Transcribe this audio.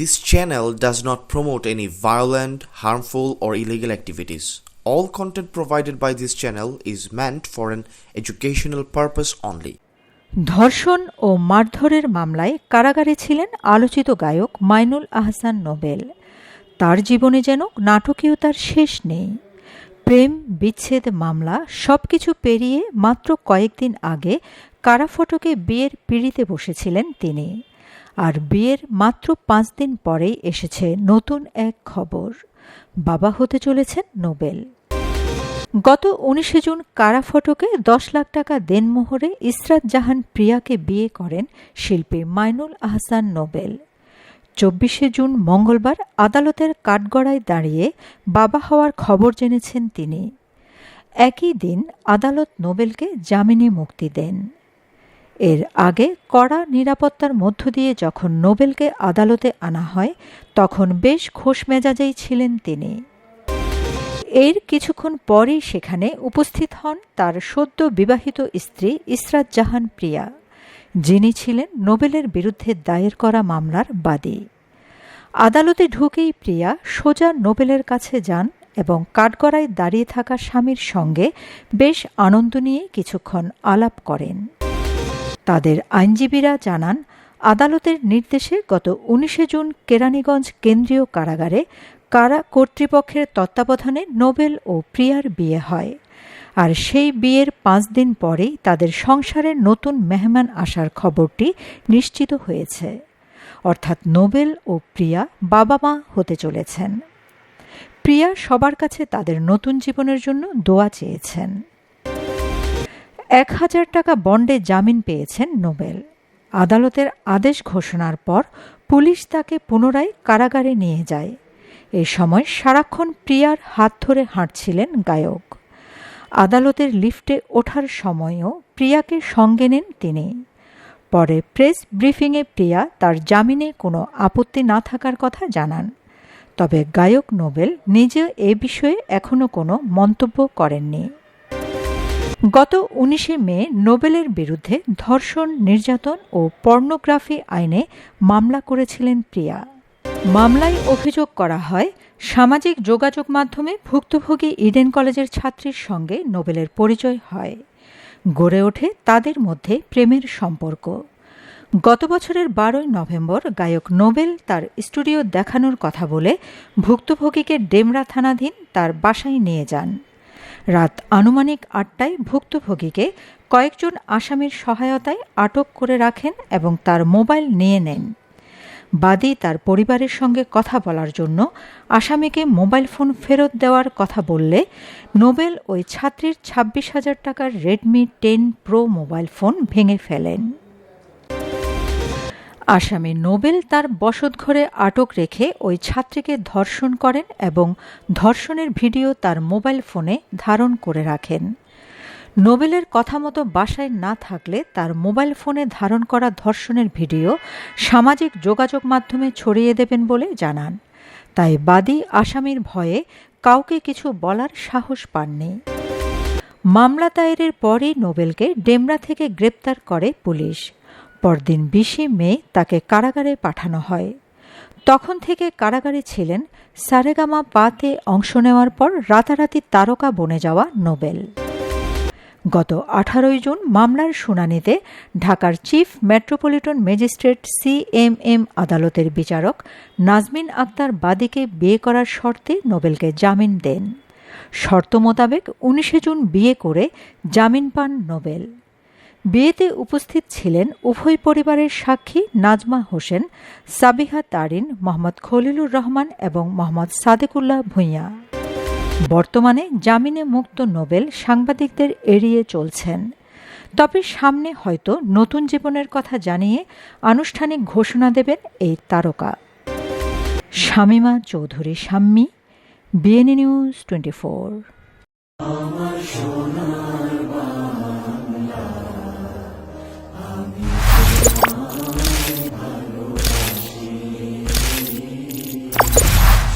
This channel does not promote any violent, harmful, or illegal activities. All content provided by this channel is meant for an educational purpose only. ধর্ষণ ও মারধরের মামলায় কারাগারে ছিলেন আলোচিত গায়ক Mainul Ahsan Nobel তার জীবনে যেন নাটকীয়তার শেষ নেই প্রেম বিচ্ছেদ মামলা সবকিছু পেরিয়ে মাত্র কয়েকদিন আগে কারাফটকে বিয়ের পিড়িতে বসেছিলেন তিনি আর বিয়ের মাত্র পাঁচ দিন পরেই এসেছে নতুন এক খবর। বাবা হতে চলেছেন নোবেল। গত উনিশে জুন কারাফটকে দশ লাখ টাকা দেনমোহরে ইসরাত জাহান প্রিয়াকে বিয়ে করেন শিল্পী মাইনুল আহসান নোবেল। চব্বিশে জুন মঙ্গলবার আদালতের কাঠগড়ায় দাঁড়িয়ে বাবা হওয়ার খবর জেনেছেন তিনি। একই দিন আদালত নোবেলকে জামিনে মুক্তি দেন। এর আগে কড়া নিরাপত্তার মধ্য দিয়ে যখন নোবেলকে আদালতে আনা হয়, তখন বেশ খোশ মেজাজেই ছিলেন তিনি। এর কিছুক্ষণ পরেই সেখানে উপস্থিত হন তার সদ্য বিবাহিত স্ত্রী ইসরাত জাহান প্রিয়া, যিনি ছিলেন নোবেলের বিরুদ্ধে দায়ের করা মামলার বাদী। আদালতে ঢুকেই প্রিয়া সোজা নোবেলের কাছে যান এবং কাঠগড়ায় দাঁড়িয়ে থাকা স্বামীর সঙ্গে বেশ আনন্দ নিয়ে কিছুক্ষণ আলাপ করেন। তাদের আইনজীবীরা জানান, আদালতের নির্দেশে গত উনিশে জুন কেরানীগঞ্জ কেন্দ্রীয় কারাগারে কারা কর্তৃপক্ষের তত্ত্বাবধানে নোবেল ও প্রিয়ার বিয়ে হয়। আর সেই বিয়ের পাঁচ দিন পরেই তাদের সংসারে নতুন মেহমান আসার খবরটি নিশ্চিত হয়েছে। অর্থাৎ নোবেল ও প্রিয়া বাবা মা হতে চলেছেন। প্রিয়া সবার কাছে তাদের নতুন জীবনের জন্য দোয়া চেয়েছেন। এক হাজার টাকা বন্ডে জামিন পেয়েছেন নোবেল। আদালতের আদেশ ঘোষণার পর পুলিশ তাকে পুনরায় কারাগারে নিয়ে যায়। এ সময় সারাক্ষণ প্রিয়ার হাত ধরে হাঁটছিলেন গায়ক। আদালতের লিফটে ওঠার সময়ও প্রিয়াকে সঙ্গে নেন তিনি। পরে প্রেস ব্রিফিংয়ে প্রিয়া তার জামিনে কোনো আপত্তি না থাকার কথা জানান। তবে গায়ক নোবেল নিজে এ বিষয়ে এখনও কোনো মন্তব্য করেননি। গত উনিশে মে নোবেলের বিরুদ্ধে ধর্ষণ, নির্যাতন ও পর্নোগ্রাফি আইনে মামলা করেছিলেন প্রিয়া। মামলায় অভিযোগ করা হয়, সামাজিক যোগাযোগ মাধ্যমে ভুক্তভোগী ইডেন কলেজের ছাত্রীর সঙ্গে নোবেলের পরিচয় হয়। গড়ে ওঠে তাদের মধ্যে প্রেমের সম্পর্ক। গত বছরের বারোই নভেম্বর গায়ক নোবেল তার স্টুডিও দেখানোর কথা বলে ভুক্তভোগীকে ডেমরা থানাধীন তার বাসায় নিয়ে যান। রাত আনুমানিক আটটায় ভুক্তভোগীকে কয়েকজন আসামির সহায়তায় আটক করে রাখেন এবং তার মোবাইল নিয়ে নেন। বাদী তার পরিবারের সঙ্গে কথা বলার জন্য আসামিকে মোবাইল ফোন ফেরত দেওয়ার কথা বললে নোবেল ওই ছাত্রীর ছাব্বিশ হাজার টাকার Redmi ten pro mobile phone ভেঙে ফেলেন। আসামি নোবেল তার বসতঘরে আটক রেখে ওই ছাত্রীকে ধর্ষণ করেন এবং ধর্ষণের ভিডিও তার মোবাইল ফোনে ধারণ করে রাখেন। নোবেলের কথা মতো বাসায় না থাকলে তার মোবাইল ফোনে ধারণ করা ধর্ষণের ভিডিও সামাজিক যোগাযোগ মাধ্যমে ছড়িয়ে দেবেন বলে জানান। তাই বাদী আসামির ভয়ে কাউকে কিছু বলার সাহস পাননি। মামলা দায়েরের পরই নোবেলকে ডেমরা থেকে গ্রেপ্তার করে পুলিশ। পরদিন বিশে মে তাকে কারাগারে পাঠানো হয়। তখন থেকে কারাগারে ছিলেন সারেগামা পাতে অংশ নেওয়ার পর রাতারাতি তারকা বনে যাওয়া নোবেল। গত আঠারোই জুন মামলার শুনানিতে ঢাকার chief metropolitan magistrate C M M আদালতের বিচারক নাজমিন আক্তার বাদীকে বিয়ে করার শর্তে নোবেলকে জামিন দেন। শর্ত মোতাবেক উনিশে জুন বিয়ে করে জামিন পান নোবেল। বিয়েতে উপস্থিত ছিলেন উভয় পরিবারের সাক্ষী নাজমা হোসেন, সাবিহা তারিন, মোহাম্মদ খলিলুর রহমান এবং মোহাম্মদ সাদেকুল্লাহ ভূঁইয়া। বর্তমানে জামিনে মুক্ত নোবেল সাংবাদিকদের এড়িয়ে চলছেন। তবে সামনে হয়তো নতুন জীবনের কথা জানিয়ে আনুষ্ঠানিক ঘোষণা দেবেন এই তারকা। Shamima Chowdhury Shammi, BNA news twenty four.